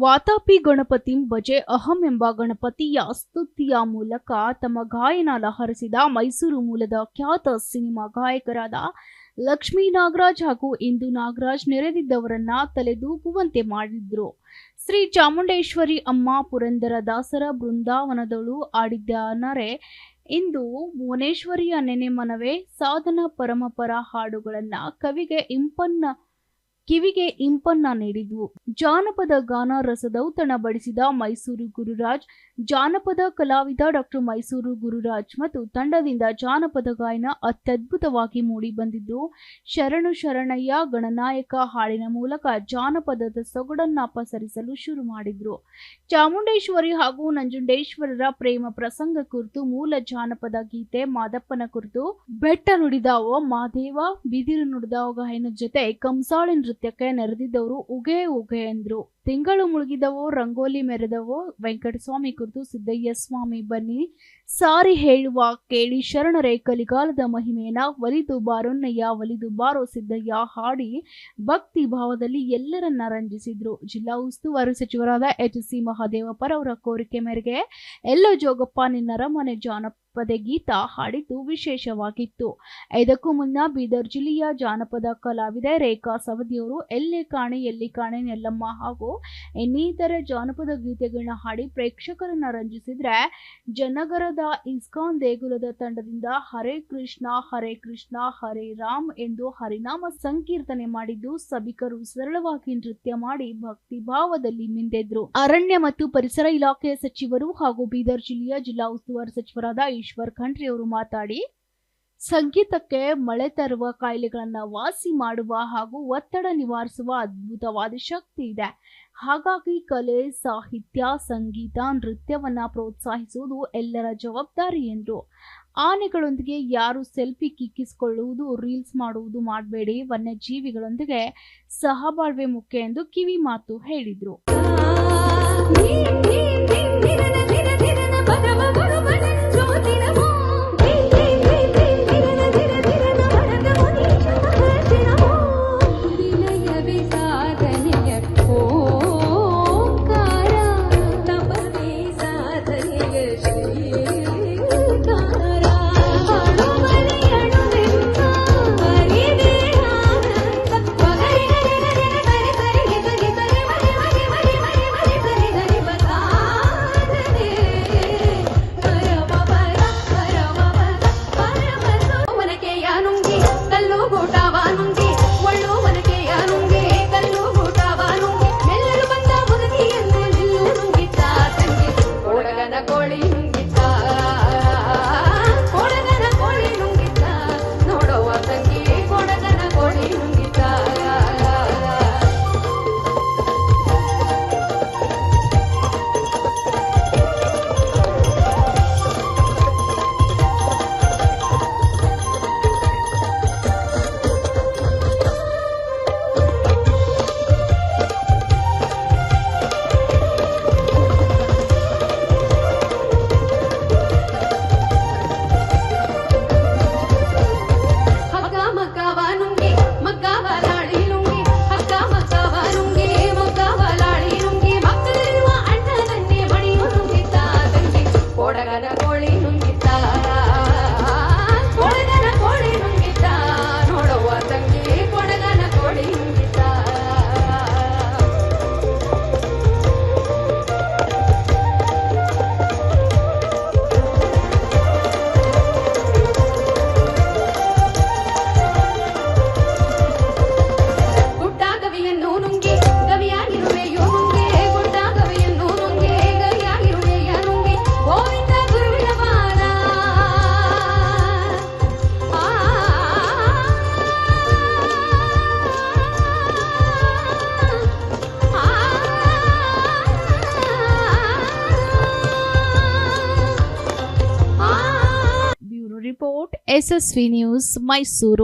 ವಾತಾಪಿ ಗಣಪತಿ ಭಜೆ ಅಹಂ ಎಂಬ ಗಣಪತಿಯ ಸ್ತುತಿಯ ಮೂಲಕ ತಮ್ಮ ಗಾಯನ ಲಹರಿಸಿದ ಮೈಸೂರು ಮೂಲದ ಖ್ಯಾತ ಸಿನಿಮಾ ಗಾಯಕರಾದ ಲಕ್ಷ್ಮೀ ನಾಗರಾಜ್ ಹಾಗೂ ಇಂದು ನಾಗರಾಜ್ ನೆರೆದಿದ್ದವರನ್ನ ತಲೆದೂಗುವಂತೆ ಮಾಡಿದ್ರು. ಶ್ರೀ ಚಾಮುಂಡೇಶ್ವರಿ ಅಮ್ಮ ಪುರಂದರ ದಾಸರ ಬೃಂದಾವನದಳು ಆಡಿದ್ದನರೆ ಇಂದು ಭುವನೇಶ್ವರಿಯ ನೆನೆ ಮನವೇ ಸಾಧನ ಪರಮಪರ ಹಾಡುಗಳನ್ನು ಕವಿಗೆ ಇಂಪನ್ನ ಕಿವಿಗೆ ಇಂಪನ್ನ ನೀಡಿದ್ವು. ಜಾನಪದ ಗಾನ ರಸದೌತಣ ಬಡಿಸಿದ ಮೈಸೂರು ಗುರುರಾಜ್, ಜಾನಪದ ಕಲಾವಿದ ಡಾಕ್ಟರ್ ಮೈಸೂರು ಗುರುರಾಜ್ ಮತ್ತು ತಂಡದಿಂದ ಜಾನಪದ ಗಾಯನ ಅತ್ಯದ್ಭುತವಾಗಿ ಮೂಡಿ ಬಂದಿದ್ದು, ಶರಣು ಶರಣಯ್ಯ ಗಣನಾಯಕ ಹಾಡಿನ ಮೂಲಕ ಜಾನಪದದ ಸೊಗಡನ್ನ ಪಸರಿಸಲು ಶುರು ಮಾಡಿದ್ರು. ಚಾಮುಂಡೇಶ್ವರಿ ಹಾಗೂ ನಂಜುಂಡೇಶ್ವರರ ಪ್ರೇಮ ಪ್ರಸಂಗ ಕುರಿತು ಮೂಲ ಜಾನಪದ ಗೀತೆ ಮಾದಪ್ಪನ ಕುರಿತು ಬೆಟ್ಟ ನುಡಿದಾವೋ ಮಾದೇವ, ಬಿದಿರು ನುಡಿದಾವ ಗಾಯನ ಜೊತೆ ಕಂಸಾಳಿ ನೃತ್ಯಕ್ಕೆ ನೆರೆದಿದ್ದವರು ಉಗೆ ಉಗೆ ಎಂದ್ರು ತಿಂಗಳು ಮುಳುಗಿದವೋ ರಂಗೋಲಿ ಮೆರೆದವೋ ವೆಂಕಟಸ್ವಾಮಿ ಕುರಿತು ಸಿದ್ದಯ್ಯ ಸ್ವಾಮಿ ಬನ್ನಿ. ಸಾರಿ ಹೇಳುವ ಕೇಳಿ ಶರಣರೇ, ಕಲಿಗಾಲದ ಮಹಿಮೆಯನ್ನ ಒಲಿದು ಬಾರೊನ್ನಯ್ಯ, ಒಲಿದು ಬಾರೋ ಸಿದ್ದಯ್ಯ ಹಾಡಿ ಭಕ್ತಿ ಭಾವದಲ್ಲಿ ಎಲ್ಲರನ್ನ ರಂಜಿಸಿದ್ರು. ಜಿಲ್ಲಾ ಉಸ್ತುವಾರಿ ಸಚಿವರಾದ ಎಚ್ ಸಿ ಮಹಾದೇವಪ್ಪರವರ ಅವರ ಕೋರಿಕೆ ಮೇರೆಗೆ ಎಲ್ಲೋ ಜೋಗಪ್ಪ ನಿನ್ನರಮನೆ ಜಾನಪದ ಗೀತ ಹಾಡಿದ್ದು ವಿಶೇಷವಾಗಿತ್ತು. ಇದಕ್ಕೂ ಮುನ್ನ ಬೀದರ್ ಜಿಲ್ಲೆಯ ಜಾನಪದ ಕಲಾವಿದೆ ರೇಖಾ ಸವದಿಯವರು, ಎಲ್ಲೇ ಕಾಣೆ, ಎಲ್ಲಿ ಕಾಣೆ ನೆಲ್ಲಮ್ಮ ಹಾಗೂ ಇನ್ನಿತರ ಜಾನಪದ ಗೀತೆಗಳನ್ನ ಹಾಡಿ ಪ್ರೇಕ್ಷಕರನ್ನ ರಂಜಿಸಿದ್ರೆ ಜನಗರದ ಇಸ್ಕಾನ್ ದೇಗುಲದ ತಂಡದಿಂದ ಹರೇ ಕೃಷ್ಣ ಹರೇ ಕೃಷ್ಣ, ಹರೇ ರಾಮ್ ಎಂದು ಹರಿನಾಮ ಸಂಕೀರ್ತನೆ ಮಾಡಿದ್ದು ಸಭಿಕರು ಸರಳವಾಗಿ ನೃತ್ಯ ಮಾಡಿ ಭಕ್ತಿ ಭಾವದಲ್ಲಿ ಮಿಂದೆದ್ರು. ಅರಣ್ಯ ಮತ್ತು ಪರಿಸರ ಇಲಾಖೆಯ ಸಚಿವರು ಹಾಗೂ ಬೀದರ್ ಜಿಲ್ಲೆಯ ಜಿಲ್ಲಾ ಉಸ್ತುವಾರಿ ಸಚಿವರಾದ ಈಶ್ವರ್ ಖಂಡ್ರಿ ಅವರು ಮಾತಾಡಿ, ಸಂಗೀತಕ್ಕೆ ಮಳೆ ತರುವ ಕಾಯಿಲೆಗಳನ್ನು ವಾಸಿ ಮಾಡುವ ಹಾಗೂ ಒತ್ತಡ ನಿವಾರಿಸುವ ಅದ್ಭುತವಾದ ಶಕ್ತಿ ಇದೆ. ಹಾಗಾಗಿ ಕಲೆ, ಸಾಹಿತ್ಯ, ಸಂಗೀತ, ನೃತ್ಯವನ್ನು ಪ್ರೋತ್ಸಾಹಿಸುವುದು ಎಲ್ಲರ ಜವಾಬ್ದಾರಿ ಎಂದರು ಆನೆಗಳೊಂದಿಗೆ ಯಾರು ಸೆಲ್ಫಿ ಕಿಕ್ಕಿಸಿಕೊಳ್ಳುವುದು, ರೀಲ್ಸ್ ಮಾಡುವುದು ಮಾಡಬೇಡಿ, ವನ್ಯಜೀವಿಗಳೊಂದಿಗೆ ಸಹಬಾಳ್ವೆ ಮುಖ್ಯ ಎಂದು ಕಿವಿ ಮಾತು ಹೇಳಿದರು. Thank you. Report SSV news Mysuru